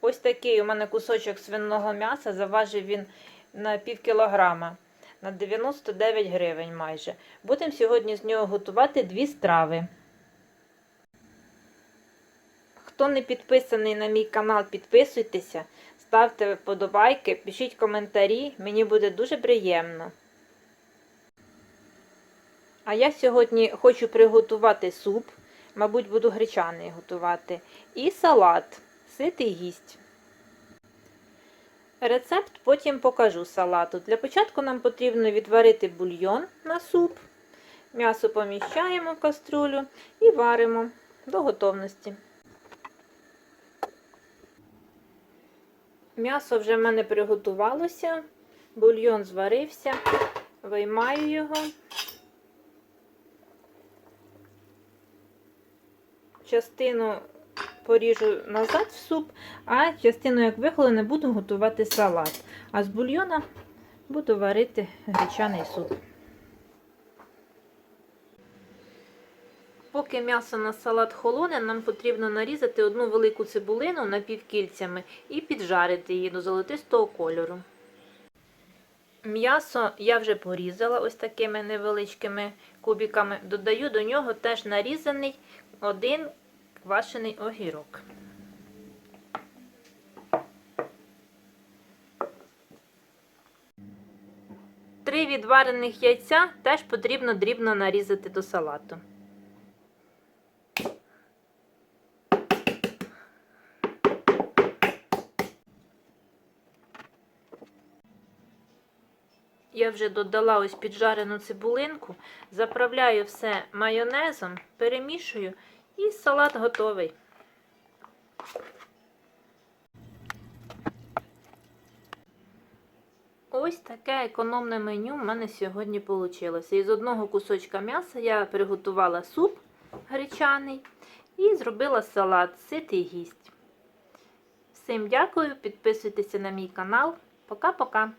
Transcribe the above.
Ось такий у мене кусочок свиного м'яса, заважив він на пів кілограма, на 99 гривень майже. Будемо сьогодні з нього готувати дві страви. Хто не підписаний на мій канал, підписуйтеся, ставте вподобайки, пишіть коментарі, мені буде дуже приємно. А я сьогодні хочу приготувати суп, мабуть, буду гречаний готувати, і салат, ситий гість. Рецепт потім покажу салату. Для початку нам потрібно відварити бульйон на суп. М'ясо поміщаємо в каструлю і варимо до готовності. М'ясо вже в мене приготувалося, бульйон зварився, виймаю його. Частину поріжу назад в суп, а частину, як вихолене, буду готувати салат. А з бульйона буду варити гречаний суп. Поки м'ясо на салат холоне, нам потрібно нарізати одну велику цибулину напівкільцями і піджарити її до золотистого кольору. М'ясо я вже порізала ось такими невеличкими кубиками. Додаю до нього теж нарізаний один квашений огірок. Три відварених яйця теж потрібно дрібно нарізати до салату. Я вже додала ось піджарену цибулинку, заправляю все майонезом, перемішую і салат готовий. Ось таке економне меню в мене сьогодні вийшло. Із одного кусочка м'яса я приготувала суп гречаний і зробила салат ситий гість. Всім дякую, підписуйтеся на мій канал. Пока-пока!